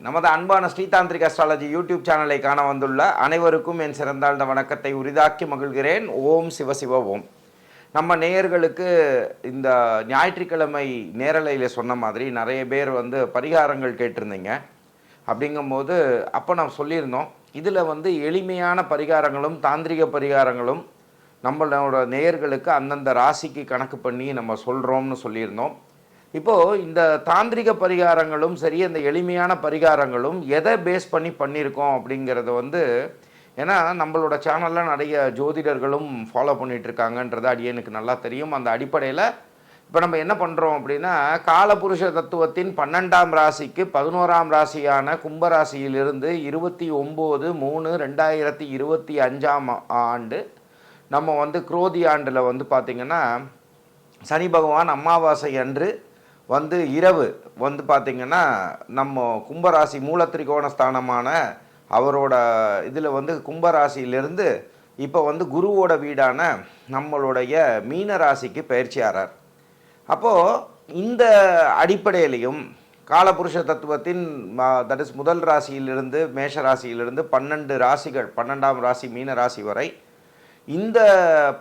நமது அன்பான Shri tantric astrology YouTube சேனலை காண வந்துள்ள அனைவருக்கும் என் சிறந்தாழ்ந்த வணக்கத்தை உரிதாக்கி மகிழ்கிறேன். ஓம் சிவசிவ ஓம். நம்ம நேயர்களுக்கு இந்த ஞாயிற்றுக்கிழமை நேரலையில் சொன்ன மாதிரி நிறைய பேர் வந்து பரிகாரங்கள் கேட்டிருந்தீங்க. அப்படிங்கும்போது அப்போ நாம் சொல்லியிருந்தோம் இதில் வந்து எளிமையான பரிகாரங்களும் தாந்திரிக பரிகாரங்களும் நம்மளோட நேயர்களுக்கு அந்தந்த ராசிக்கு கணக்கு பண்ணி நம்ம சொல்கிறோம்னு சொல்லியிருந்தோம். இப்போது இந்த தாந்திரிக பரிகாரங்களும் சரி அந்த எளிமையான பரிகாரங்களும் எதை பேஸ் பண்ணி பண்ணியிருக்கோம் அப்படிங்கிறது வந்து ஏன்னா நம்மளோட சேனலில் நிறைய ஜோதிடர்களும் ஃபாலோ பண்ணிகிட்ருக்காங்கன்றது அடியனுக்கு நல்லா தெரியும். அந்த அடிப்படையில் இப்போ நம்ம என்ன பண்ணுறோம் அப்படின்னா காலபுருஷ தத்துவத்தின் பன்னெண்டாம் ராசிக்கு பதினோராம் ராசியான கும்பராசியிலிருந்து இருபத்தி ஒம்பது மூணு ரெண்டாயிரத்தி இருபத்தி அஞ்சாம் ஆண்டு நம்ம வந்து குரோதி ஆண்டில் வந்து பார்த்திங்கன்னா சனி பகவான் அமாவாசை அன்று வந்து இரவு வந்து பார்த்திங்கன்னா நம்ம கும்பராசி மூலத்திரிகோண ஸ்தானமான அவரோட இதில் வந்து கும்பராசியிலிருந்து இப்போ வந்து குருவோட வீடான நம்மளுடைய மீன ராசிக்கு பயிற்சி அப்போது இந்த அடிப்படையிலையும் காலபுருஷ தத்துவத்தின் தட் இஸ் முதல் ராசியிலிருந்து மேஷ ராசியிலிருந்து பன்னெண்டு ராசிகள் பன்னெண்டாம் ராசி மீன ராசி வரை இந்த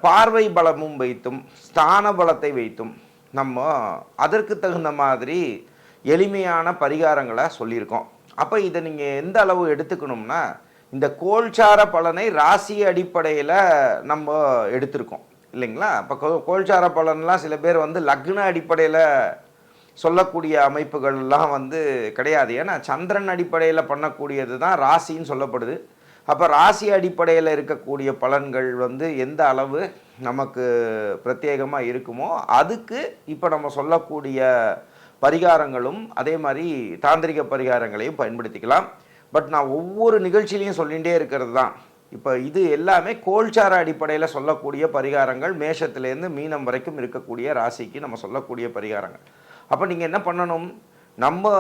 பார்வை பலமும் வைத்தும் ஸ்தான பலத்தை வைத்தும் நம்ம அதற்கு தகுந்த மாதிரி எளிமையான பரிகாரங்களை சொல்லியிருக்கோம். அப்போ இதை நீங்கள் எந்த அளவு எடுத்துக்கணும்னா இந்த கோல்சார பலனை ராசி அடிப்படையில் நம்ம எடுத்திருக்கோம். இல்லைங்களா? இப்போ கோல்சார பலன்லாம் சில பேர் வந்து லக்ன அடிப்படையில் சொல்லக்கூடிய அமைப்புகள்லாம் வந்து கிடையாது. ஏன்னா சந்திரன் அடிப்படையில் பண்ணக்கூடியது தான் ராசின்னு சொல்லப்படுது. அப்போ ராசி அடிப்படையில் இருக்கக்கூடிய பலன்கள் வந்து எந்த அளவு? நமக்கு பிரத்யேகமாக இருக்குமோ அதுக்கு இப்போ நம்ம சொல்லக்கூடிய பரிகாரங்களும் அதே மாதிரி தாந்திரிக பரிகாரங்களையும் பயன்படுத்திக்கலாம். பட் நான் ஒவ்வொரு நிகழ்ச்சியிலையும் சொல்லிகிட்டே இருக்கிறது தான். இப்போ இது எல்லாமே கோல்சார அடிப்படையில் சொல்லக்கூடிய பரிகாரங்கள் மேஷத்துலேருந்து மீனம் வரைக்கும் இருக்கக்கூடிய ராசிக்கு நம்ம சொல்லக்கூடிய பரிகாரங்கள். அப்போ நீங்கள் என்ன பண்ணணும்? நம்ம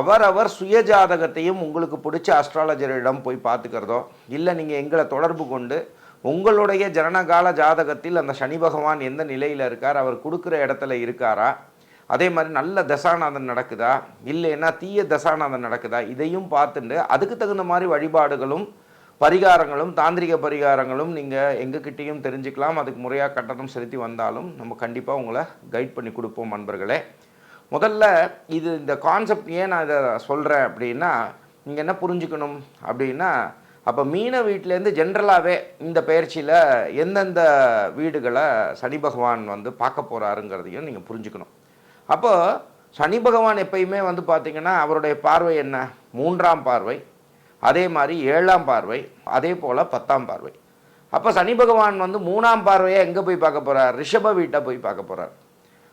அவரவர் சுய ஜாதகத்தையும் உங்களுக்கு பிடிச்ச அஸ்ட்ராலஜரிடம் போய் பார்த்துக்கிறதோ இல்லை நீங்கள் எங்களை தொடர்பு கொண்டு உங்களுடைய ஜனனகால ஜாதகத்தில் அந்த சனி பகவான் எந்த நிலையில் இருக்கார்? அவர் கொடுக்குற இடத்துல இருக்காரா? அதே மாதிரி நல்ல தசாநாதன் நடக்குதா? இல்லைன்னா தீய தசாநாதன் நடக்குதா? இதையும் பார்த்துட்டு அதுக்கு தகுந்த மாதிரி வழிபாடுகளும் பரிகாரங்களும் தாந்திரிக பரிகாரங்களும் நீங்கள் எங்ககிட்டேயும் தெரிஞ்சுக்கலாம். அதுக்கு முறையாக கட்டணம் செலுத்தி வந்தாலும் நம்ம கண்டிப்பாக உங்களை கைட் பண்ணி கொடுப்போம் நண்பர்களே. முதல்ல இது இந்த கான்செப்ட் ஏன் நான் இதை சொல்கிறேன் அப்படின்னா நீங்கள் என்ன புரிஞ்சுக்கணும் அப்படின்னா அப்போ மீன வீட்டிலேருந்து ஜென்ரலாகவே இந்த பயிற்சியில் எந்தெந்த வீடுகளை சனி பகவான் வந்து பார்க்க போகிறாருங்கிறதையும் நீங்கள் புரிஞ்சுக்கணும். அப்போ சனி பகவான் எப்பயுமே வந்து பார்த்திங்கன்னா அவருடைய பார்வை என்ன? மூன்றாம் பார்வை அதே மாதிரி ஏழாம் பார்வை அதே போல் பத்தாம் பார்வை. அப்போ சனி பகவான் வந்து மூணாம் பார்வையை எங்கே போய் பார்க்க போகிறார் ரிஷப வீட்டை போய் பார்க்க போகிறார்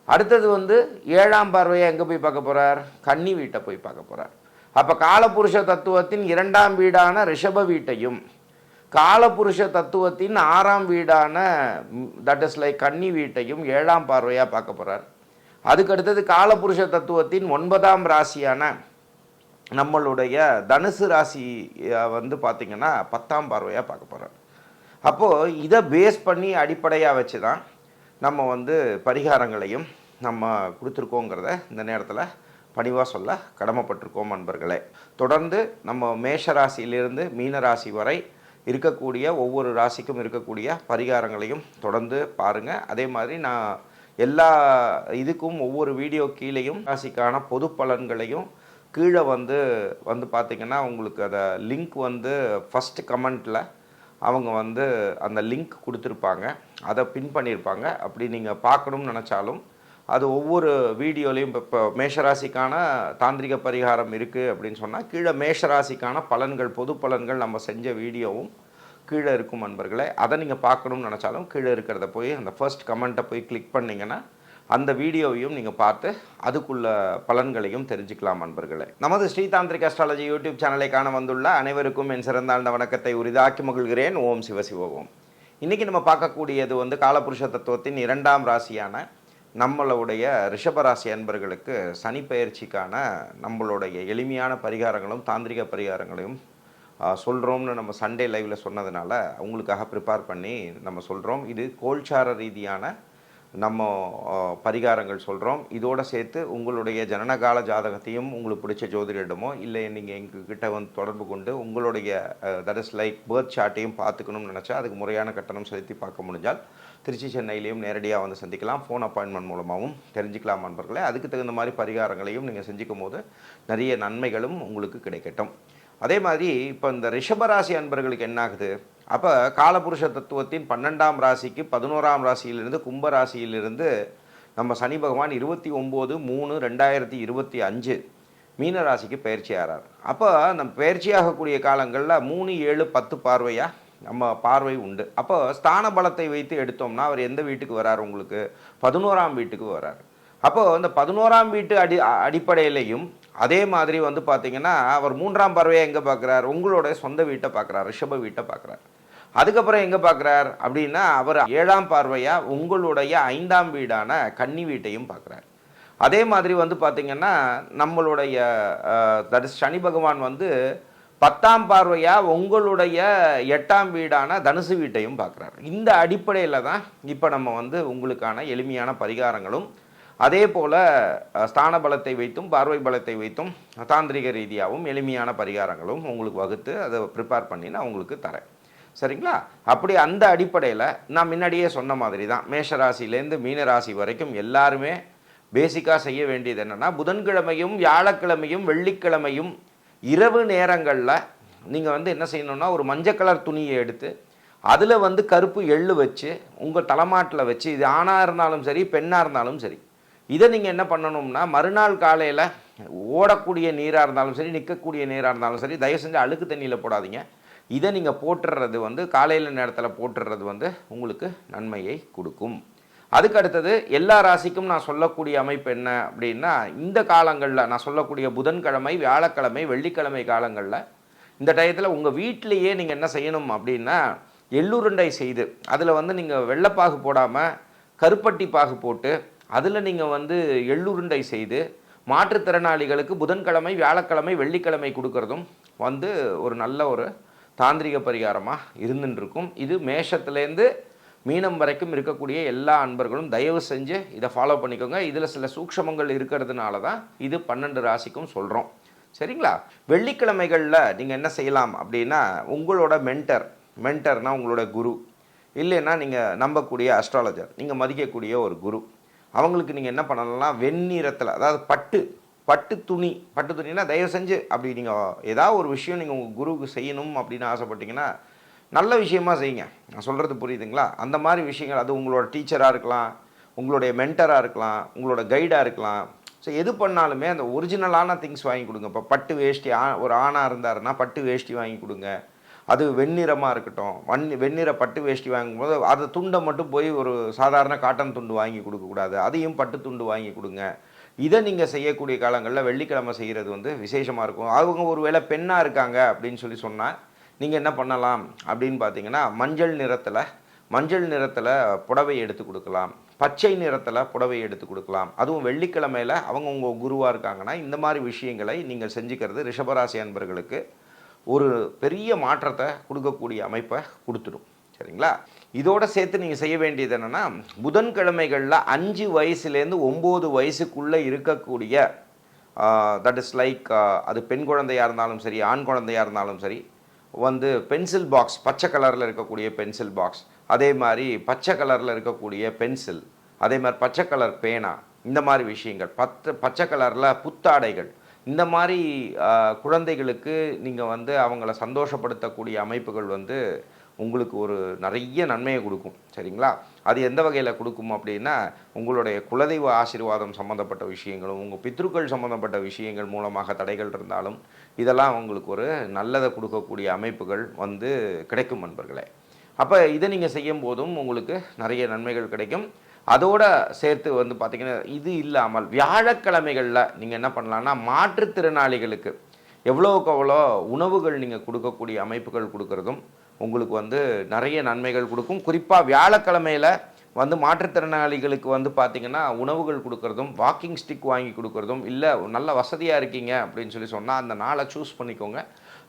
அடுத்தது வந்து ஏழாம் பார்வையை எங்கே போய் பார்க்க போகிறார் கன்னி வீட்டை போய் பார்க்க போகிறார் அப்போ காலபுருஷ தத்துவத்தின் இரண்டாம் வீடான ரிஷப வீட்டையும் காலபுருஷ தத்துவத்தின் ஆறாம் வீடான தட் இஸ் லைக் கன்னி வீட்டையும் ஏழாம் பார்வையாக பார்க்க போகிறார் அதுக்கு அடுத்தது காலபுருஷ தத்துவத்தின் ஒன்பதாம் ராசியான நம்மளுடைய தனுசு ராசி வந்து பார்த்திங்கன்னா பத்தாம் பார்வையாக பார்க்க போகிறார் அப்போது இதை பேஸ் பண்ணி அடிப்படையாக வச்சு தான் நம்ம வந்து பரிகாரங்களையும் நம்ம கொடுத்துருக்கோங்கிறத இந்த நேரத்தில் பணிவாக சொல்ல கடமைப்பட்டிருக்கோம் நண்பர்களே தொடர்ந்து நம்ம மேஷ ராசியிலிருந்து மீன ராசி வரை இருக்கக்கூடிய ஒவ்வொரு ராசிக்கும் இருக்கக்கூடிய பரிகாரங்களையும் தொடர்ந்து பாருங்கள் அதே மாதிரி நான் எல்லா இதுக்கும் ஒவ்வொரு வீடியோ கீழேயும் ராசிக்கான பொது பலன்களையும் கீழே வந்து வந்து பார்த்திங்கன்னா உங்களுக்கு அதை லிங்க் வந்து ஃபஸ்ட் கமெண்ட்டில் அவங்க வந்து அந்த லிங்க் கொடுத்துருப்பாங்க. அதை பின் பண்ணியிருப்பாங்க. அப்படி நீங்கள் பார்க்கணும்னு நினச்சாலும் அது ஒவ்வொரு வீடியோலையும் இப்போ மேஷராசிக்கான தாந்திரிக பரிகாரம் இருக்குது அப்படின்னு சொன்னால் கீழே மேஷராசிக்கான பலன்கள் பொது பலன்கள் நம்ம செஞ்ச வீடியோவும் கீழே இருக்கும் நண்பர்களே அதை நீங்கள் பார்க்கணும்னு நினச்சாலும் கீழே இருக்கிறத போய் அந்த ஃபர்ஸ்ட் கமெண்ட்டை போய் கிளிக் பண்ணிங்கன்னா அந்த வீடியோவையும் நீங்கள் பார்த்து அதுக்குள்ள பலன்களையும் தெரிஞ்சுக்கலாம் நண்பர்களே நமது ஸ்ரீதாந்திரிக் அஸ்ட்ராலஜி யூடியூப் சேனலை காண வந்துள்ள அனைவருக்கும் என் சிறந்தாழ்ந்த வணக்கத்தை உரிதாக்கி மகிழ்கிறேன். ஓம் சிவசிவ ஓம். இன்றைக்கி நம்ம பார்க்கக்கூடியது வந்து காலபுருஷ தத்துவத்தின் இரண்டாம் ராசியான நம்மளுடைய ரிஷபராசி அன்பர்களுக்கு சனி பயிற்சிக்கான நம்மளுடைய எளிமையான பரிகாரங்களும் தாந்திரிக பரிகாரங்களையும் சொல்கிறோம்னு நம்ம சண்டே லைவில் சொன்னதுனால உங்களுக்காக ப்ரிப்பேர் பண்ணி நம்ம சொல்கிறோம் இது கோல்சார ரீதியான நம்ம பரிகாரங்கள் சொல்கிறோம் இதோடு சேர்த்து உங்களுடைய ஜனனகால ஜாதகத்தையும் உங்களுக்கு பிடிச்ச ஜோதிடமோ இல்லை நீங்கள் எங்ககிட்ட வந்து தொடர்பு கொண்டு உங்களுடைய தட் இஸ் லைக் பேர்த் சார்ட்டையும் பார்த்துக்கணும்னு நினச்சா அதுக்கு முறையான கட்டணம் செலுத்தி பார்க்க முடிஞ்சால் திருச்சி சென்னையிலையும் நேரடியாக வந்து சந்திக்கலாம். ஃபோன் அப்பாயின்மெண்ட் மூலமாகவும் தெரிஞ்சுக்கலாம் நண்பர்களே. அதுக்கு தகுந்த மாதிரி பரிகாரங்களையும் நீங்கள் செஞ்சுக்கும் போது நிறைய நன்மைகளும் உங்களுக்கு கிடைக்கட்டும். அதே மாதிரி இப்போ இந்த ரிஷபராசி அன்பர்களுக்கு என்ன ஆகுது? அப்போ காலபுருஷ தத்துவத்தின் பன்னெண்டாம் ராசிக்கு பதினோராம் ராசியிலிருந்து கும்ப ராசியிலிருந்து நம்ம சனி பகவான் இருபத்தி ஒம்பது மூணு ரெண்டாயிரத்தி இருபத்தி அஞ்சு மீன ராசிக்கு பயிற்சி ஆகிறார் அப்போ நம்ம பயிற்சியாகக்கூடிய காலங்களில் மூணு ஏழு பத்து பார்வையாக நம்ம பார்வை உண்டு. அப்போ ஸ்தான பலத்தை வைத்து எடுத்தோம்னா அவர் எந்த வீட்டுக்கு வரார் உங்களுக்கு? பதினோராம் வீட்டுக்கு வரார். அப்போ இந்த பதினோராம் வீட்டு அடி அடிப்படையிலையும் அதே மாதிரி வந்து பார்த்தீங்கன்னா அவர் மூன்றாம் பறவையை எங்கே பார்க்குறார்? உங்களோட சொந்த வீட்டை பார்க்குறார் ரிஷப வீட்டை பார்க்குறார். அதுக்கப்புறம் எங்கே பார்க்குறார்? அப்படின்னா அவர் ஏழாம் பார்வையாக உங்களுடைய ஐந்தாம் வீடான கன்னி வீட்டையும் பார்க்குறார். அதே மாதிரி வந்து பார்த்திங்கன்னா நம்மளுடைய தட் சனி பகவான் வந்து பத்தாம் பார்வையாக உங்களுடைய எட்டாம் வீடான தனுசு வீட்டையும் பார்க்குறாரு. இந்த அடிப்படையில் தான் இப்போ நம்ம வந்து உங்களுக்கான எளிமையான பரிகாரங்களும் அதே போல் ஸ்தான பலத்தை வைத்தும் பார்வை பலத்தை வைத்தும் தாந்திரிக ரீதியாகவும் எளிமையான பரிகாரங்களும் உங்களுக்கு வகுத்து அதை ப்ரிப்பேர் பண்ணி நான் உங்களுக்கு தரேன். சரிங்களா? அப்படி அந்த அடிப்படையில் நான் முன்னாடியே சொன்ன மாதிரி தான் மேஷராசிலேருந்து மீனராசி வரைக்கும் எல்லாருமே பேசிக்காக செய்ய வேண்டியது என்னென்னா புதன்கிழமையும் வியாழக்கிழமையும் வெள்ளிக்கிழமையும் இரவு நேரங்களில் நீங்கள் வந்து என்ன செய்யணும்னா ஒரு மஞ்சள் கலர் துணியை எடுத்து அதில் வந்து கருப்பு எள்ளு வச்சு உங்கள் தலைமாட்டில் வச்சு இது ஆணாக இருந்தாலும் சரி பெண்ணாக இருந்தாலும் சரி இதை நீங்கள் என்ன பண்ணணும்னா மறுநாள் காலையில் ஓடக்கூடிய நீராக இருந்தாலும் சரி நிற்கக்கூடிய நீராக இருந்தாலும் சரி தயவு செஞ்சு அழுக்கு தண்ணியில் போடாதீங்க. இதை நீங்கள் போட்டுடுறது வந்து காலையில் நேரத்தில் போட்டுடுறது வந்து உங்களுக்கு நன்மையை கொடுக்கும். அதுக்கு அடுத்தது எல்லா ராசிக்கும் நான் சொல்லக்கூடிய அமைப்பு என்ன அப்படின்னா இந்த காலங்களில் நான் சொல்லக்கூடிய புதன்கிழமை வியாழக்கிழமை வெள்ளிக்கிழமை காலங்களில் இந்த டயத்தில் உங்கள் வீட்டிலையே நீங்கள் என்ன செய்யணும் அப்படின்னா எள்ளுருண்டை செய்து அதில் வந்து நீங்கள் வெள்ளைப்பாகு போடாமல் கருப்பட்டி பாகு போட்டு அதில் நீங்கள் வந்து எள்ளுருண்டை செய்து மாற்றுத்திறனாளிகளுக்கு புதன்கிழமை வியாழக்கிழமை வெள்ளிக்கிழமை கொடுக்கறதும் வந்து ஒரு நல்ல ஒரு தாந்திரிக பரிகாரமாக இருந்துட்டுருக்கும் இது மேஷத்துலேருந்து மீனம் வரைக்கும் இருக்கக்கூடிய எல்லா அன்பர்களும் தயவு செஞ்சு இதை ஃபாலோ பண்ணிக்கோங்க. இதில் சில சூக்ஷமங்கள் இருக்கிறதுனால தான் இது பன்னெண்டு ராசிக்கும் சொல்கிறோம் சரிங்களா? வெள்ளிக்கிழமைகளில் நீங்கள் என்ன செய்யலாம் அப்படின்னா உங்களோட மென்டர் மென்டர்னா உங்களோட குரு. இல்லைன்னா நீங்கள் நம்பக்கூடிய அஸ்ட்ராலஜர் நீங்கள் மதிக்கக்கூடிய ஒரு குரு. அவங்களுக்கு நீங்கள் என்ன பண்ணலாம்னா வெண்ணிறத்தில் அதாவது பட்டு பட்டு துணி பட்டு துணினா தயவு செஞ்சு அப்படி நீங்கள் ஏதாவது ஒரு விஷயம் நீங்கள் உங்கள் குருவுக்கு செய்யணும் அப்படின்னு ஆசைப்பட்டீங்கன்னா நல்ல விஷயமா செய்யுங்க. நான் சொல்கிறது புரியுதுங்களா? அந்த மாதிரி விஷயங்கள் அது உங்களோட டீச்சராக இருக்கலாம் உங்களுடைய மென்டராக இருக்கலாம் உங்களோட கைடாக இருக்கலாம். ஸோ எது பண்ணாலுமே அந்த ஒரிஜினலான திங்ஸ் வாங்கி கொடுங்க. இப்போ பட்டு வேஷ்டி ஆ ஒரு ஆணாக இருந்தாருன்னா பட்டு வேஷ்டி வாங்கி கொடுங்க. அது வெண்ணிறமாக இருக்கட்டும். வன் வெண்ணிற பட்டு வேஷ்டி வாங்கும்போது அது துண்டை மட்டும் போய் ஒரு சாதாரண காட்டன் துண்டு வாங்கி கொடுக்கக்கூடாது அதையும் பட்டு துண்டு வாங்கி கொடுங்க. இதை நீங்கள் செய்யக்கூடிய காலங்களில் வெள்ளிக்கிழமை செய்கிறது வந்து விசேஷமாக இருக்கும். அவங்க ஒரு வேளை பெண்ணாக இருக்காங்க அப்படின்னு சொல்லி சொன்னால் நீங்கள் என்ன பண்ணலாம் அப்படின்னு பார்த்தீங்கன்னா மஞ்சள் நிறத்தில் மஞ்சள் நிறத்தில் புடவை எடுத்து கொடுக்கலாம். பச்சை நிறத்தில் புடவை எடுத்து கொடுக்கலாம். அதுவும் வெள்ளிக்கிழமையில் அவங்க உங்கள் குருவாக இருக்காங்கன்னா இந்த மாதிரி விஷயங்களை நீங்கள் செஞ்சுக்கிறது ரிஷபராசி அன்பர்களுக்கு ஒரு பெரிய மாற்றத்தை கொடுக்கக்கூடிய அமைப்பை கொடுத்துடும். சரிங்களா? இதோட சேர்த்து நீங்கள் செய்ய வேண்டியது என்னென்னா புதன்கிழமைகளில் அஞ்சு வயசுலேருந்து ஒம்பது வயசுக்குள்ளே இருக்கக்கூடிய தட் இஸ் லைக் அது பெண் குழந்தையாக இருந்தாலும் சரி ஆண் குழந்தையாக இருந்தாலும் சரி வந்து பென்சில் பாக்ஸ் பச்சை கலரில் இருக்கக்கூடிய பென்சில் பாக்ஸ் அதே மாதிரி பச்சை கலரில் இருக்கக்கூடிய பென்சில் அதே மாதிரி பச்சை கலர் பேனா. இந்த மாதிரி விஷயங்கள். பத்து பச்சை கலரில் புத்தாடைகள். இந்த மாதிரி குழந்தைகளுக்கு நீங்கள் வந்து அவங்கள சந்தோஷப்படுத்தக்கூடிய அமைப்புகள் வந்து உங்களுக்கு ஒரு நிறைய நன்மையை கொடுக்கும் சரிங்களா? அது எந்த வகையில் கொடுக்கும் அப்படின்னா உங்களுடைய குலதெய்வ ஆசீர்வாதம் சம்மந்தப்பட்ட விஷயங்களும் உங்கள் பித்ருக்கள் சம்மந்தப்பட்ட விஷயங்கள் மூலமாக தடைகள் இருந்தாலும் இதெல்லாம் உங்களுக்கு ஒரு நல்லதை கொடுக்கக்கூடிய அமைப்புகள் வந்து கிடைக்கும் நண்பர்களே. அப்போ இதை நீங்கள் செய்யும் போதும் உங்களுக்கு நிறைய நன்மைகள் கிடைக்கும். அதோட சேர்த்து வந்து பார்த்திங்கன்னா இது இல்லாமல் வியாழக்கிழமைகளில் நீங்கள் என்ன பண்ணலாம்னா மாற்றுத்திறனாளிகளுக்கு எவ்வளோக்கு எவ்வளோ உணவுகள் நீங்கள் கொடுக்கக்கூடிய அமைப்புகள் கொடுக்குறதும் உங்களுக்கு வந்து நிறைய நன்மைகள் கொடுக்கும். குறிப்பாக வியாழக்கிழமையில் வந்து மாற்றுத்திறனாளிகளுக்கு வந்து பார்த்திங்கன்னா உணவுகள் கொடுக்குறதும் வாக்கிங் ஸ்டிக் வாங்கி கொடுக்கறதும் இல்லை நல்ல வசதியாக இருக்கீங்க அப்படின்னு சொல்லி சொன்னால் அந்த நாளை சூஸ் பண்ணிக்கோங்க.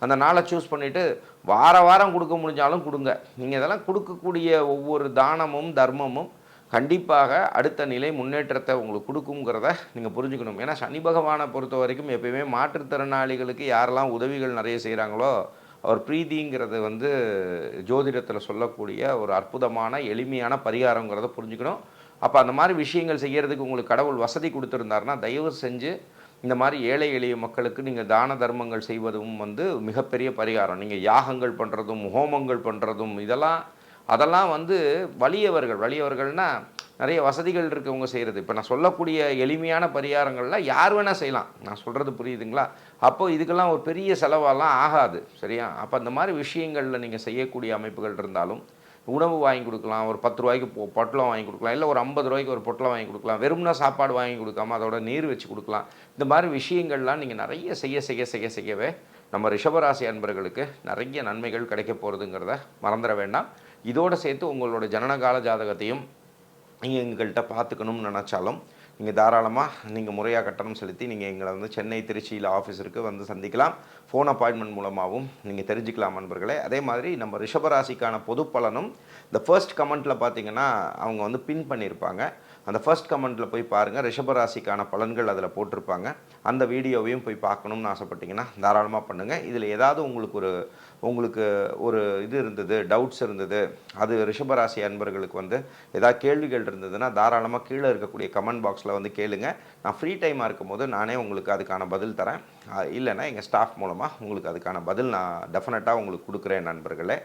அந்த நாளை சூஸ் பண்ணிவிட்டு வார வாரம் கொடுக்க முடிஞ்சாலும் கொடுங்க. நீங்கள் இதெல்லாம் கொடுக்கக்கூடிய ஒவ்வொரு தானமும் தர்மமும் கண்டிப்பாக அடுத்த நிலை முன்னேற்றத்தை உங்களுக்கு கொடுக்குங்கிறத நீங்கள் புரிஞ்சுக்கணும். ஏன்னா சனி பகவானை பொறுத்த வரைக்கும் எப்பயுமே மாற்றுத்திறனாளிகளுக்கு யாரெல்லாம் உதவிகள் நிறைய செய்கிறாங்களோ அவர் பிரீதிங்கிறது வந்து ஜோதிடத்தில் சொல்லக்கூடிய ஒரு அற்புதமான எளிமையான பரிகாரங்கிறத புரிஞ்சுக்கணும். அப்போ அந்த மாதிரி விஷயங்கள் செய்கிறதுக்கு உங்களுக்கு கடவுள் வசதி கொடுத்துருந்தாருன்னா தயவு செஞ்சு இந்த மாதிரி ஏழை எளிய மக்களுக்கு நீங்கள் தான தர்மங்கள் செய்வதும் வந்து மிகப்பெரிய பரிகாரம். நீங்கள் யாகங்கள் பண்ணுறதும் ஹோமங்கள் பண்ணுறதும் இதெல்லாம் அதெல்லாம் வந்து வலியவர்கள். வலியவர்கள்னால் நிறைய வசதிகள் இருக்கவங்க செய்கிறது இப்போ நான் சொல்லக்கூடிய எளிமையான பரிகாரங்கள்லாம் யார் வேணால் செய்யலாம். நான் சொல்கிறது புரியுதுங்களா? அப்போ இதுக்கெல்லாம் ஒரு பெரிய செலவாலாம் ஆகாது. சரியா? அப்போ அந்த மாதிரி விஷயங்களில் நீங்கள் செய்யக்கூடிய அமைப்புகள் இருந்தாலும் உணவு வாங்கி கொடுக்கலாம். ஒரு பத்து ரூபாய்க்கு பொ- பொட்டலம் வாங்கி கொடுக்கலாம். இல்லை ஒரு ஐம்பது ரூபாய்க்கு ஒரு பொட்டலம் வாங்கி கொடுக்கலாம். வெறும்னா சாப்பாடு வாங்கி கொடுக்காம அதோட நீர் வச்சு கொடுக்கலாம். இந்த மாதிரி விஷயங்கள்லாம் நீங்கள் நிறைய செய்ய செய்ய செய்ய செய்யவே நம்ம ரிஷபராசி அன்பர்களுக்கு நிறைய நன்மைகள் கிடைக்க போகிறதுங்கிறத மறந்துட வேண்டாம். இதோடு சேர்த்து உங்களோட ஜனனகால ஜாதகத்தையும் நீங்கள் எங்கள்கிட்ட பார்த்துக்கணும்னு நினச்சாலும் நீங்கள் தாராளமாக நீங்கள் முறையாக கட்டணம் செலுத்தி நீங்கள் எங்களை வந்து சென்னை திருச்சியில் ஆஃபீஸருக்கு வந்து சந்திக்கலாம். ஃபோன் அப்பாயின்மெண்ட் மூலமாகவும் நீங்கள் தெரிஞ்சுக்கலாம் நண்பர்களே. அதே மாதிரி நம்ம ரிஷபராசிக்கான பொது பலனும் இந்த ஃபர்ஸ்ட் கமெண்ட்டில் பார்த்தீங்கன்னா அவங்க வந்து பின் பண்ணியிருப்பாங்க அந்த ஃபர்ஸ்ட் கமெண்ட்டில் போய் பாருங்கள் ரிஷபராசிக்கான பலன்கள் அதில் போட்டிருப்பாங்க. அந்த வீடியோவையும் போய் பார்க்கணும்னு ஆசைப்பட்டீங்கன்னா தாராளமாக பண்ணுங்கள் இதில் ஏதாவது உங்களுக்கு ஒரு உங்களுக்கு ஒரு இது இருந்தது டவுட்ஸ் இருந்தது அது ரிஷபராசி அன்பர்களுக்கு வந்து ஏதாவது கேள்விகள் இருந்ததுன்னா தாராளமாக கீழே இருக்கக்கூடிய கமெண்ட் பாக்ஸில் வந்து கேளுங்க. நான் ஃப்ரீ டைமாக இருக்கும்போது நானே உங்களுக்கு அதுக்கான பதில் தரேன். இல்லைன்னா எங்கள் ஸ்டாஃப் மூலமாக உங்களுக்கு அதுக்கான பதில் நான் டெஃபினட்டாக உங்களுக்கு கொடுக்குறேன் நண்பர்களே.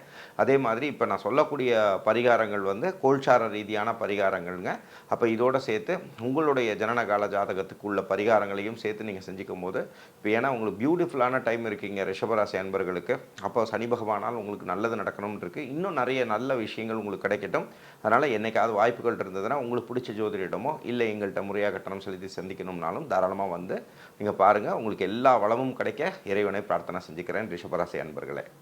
அதே மாதிரி இப்போ நான் சொல்லக்கூடிய பரிகாரங்கள் வந்து கோல்சார ரீதியான பரிகாரங்கள்ங்க. அப்போ இதோட சேர்த்து உங்களுடைய ஜனனகால ஜாதகத்துக்கு உள்ள பரிகாரங்களையும் சேர்த்து நீங்கள் செஞ்சுக்கும் போது இப்போ ஏன்னா உங்களுக்கு பியூட்டிஃபுல்லான டைம் இருக்கீங்க ரிஷபராசி அன்பர்களுக்கு. அப்போ சனி பகவானால் உங்களுக்கு நல்லது நடக்கணும்னு இருக்குது இன்னும் நிறைய நல்ல விஷயங்கள் உங்களுக்கு கிடைக்கட்டும். அதனால் என்னைக்காவது வாய்ப்புகள் இருந்ததுன்னா உங்களுக்கு பிடிச்ச ஜோதிடமோ இல்லை எங்கள்கிட்ட முறையாக கட்டணம் செலுத்தி சந்திக்கணும்னாலும் தாராளமாக வந்து நீங்கள் பாருங்கள் உங்களுக்கு எல்லா எல்லா வளமும் கிடைக்க இறைவனை பிரார்த்தனை செஞ்சுக்கிறேன் ரிஷபராசி அன்பர்களே.